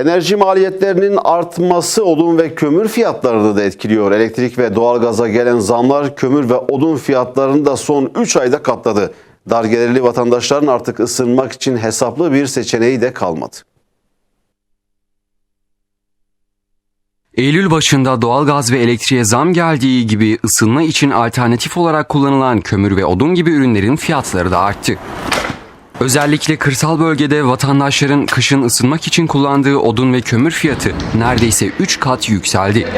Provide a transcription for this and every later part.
Enerji maliyetlerinin artması odun ve kömür fiyatlarını da etkiliyor. Elektrik ve doğalgaza gelen zamlar kömür ve odun fiyatlarını da son 3 ayda katladı. Dar gelirli vatandaşların artık ısınmak için hesaplı bir seçeneği de kalmadı. Eylül başında doğalgaz ve elektriğe zam geldiği gibi ısınma için alternatif olarak kullanılan kömür ve odun gibi ürünlerin fiyatları da arttı. Özellikle kırsal bölgede vatandaşların kışın ısınmak için kullandığı odun ve kömür fiyatı neredeyse 3 kat yükseldi.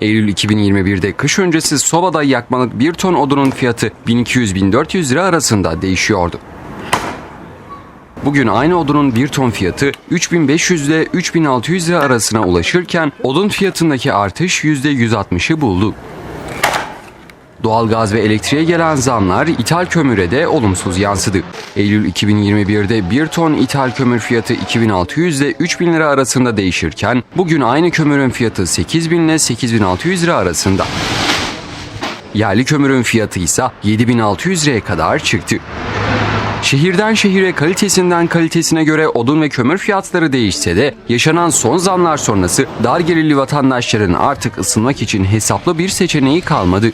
Eylül 2021'de kış öncesi sobada yakmalık 1 ton odunun fiyatı 1200-1400 lira arasında değişiyordu. Bugün aynı odunun 1 ton fiyatı 3500 ile 3600 lira arasına ulaşırken odun fiyatındaki artış %160'ı buldu. Doğalgaz ve elektriğe gelen zamlar ithal kömüre de olumsuz yansıdı. Eylül 2021'de 1 ton ithal kömür fiyatı 2600 ile 3000 lira arasında değişirken bugün aynı kömürün fiyatı 8000 ile 8600 lira arasında. Yerli kömürün fiyatı ise 7600 liraya kadar çıktı. Şehirden şehire kalitesinden kalitesine göre odun ve kömür fiyatları değişse de yaşanan son zamlar sonrası dar gelirli vatandaşların artık ısınmak için hesaplı bir seçeneği kalmadı.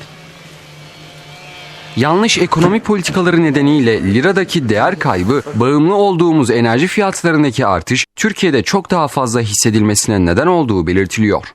Yanlış ekonomi politikaları nedeniyle liradaki değer kaybı, bağımlı olduğumuz enerji fiyatlarındaki artış Türkiye'de çok daha fazla hissedilmesine neden olduğu belirtiliyor.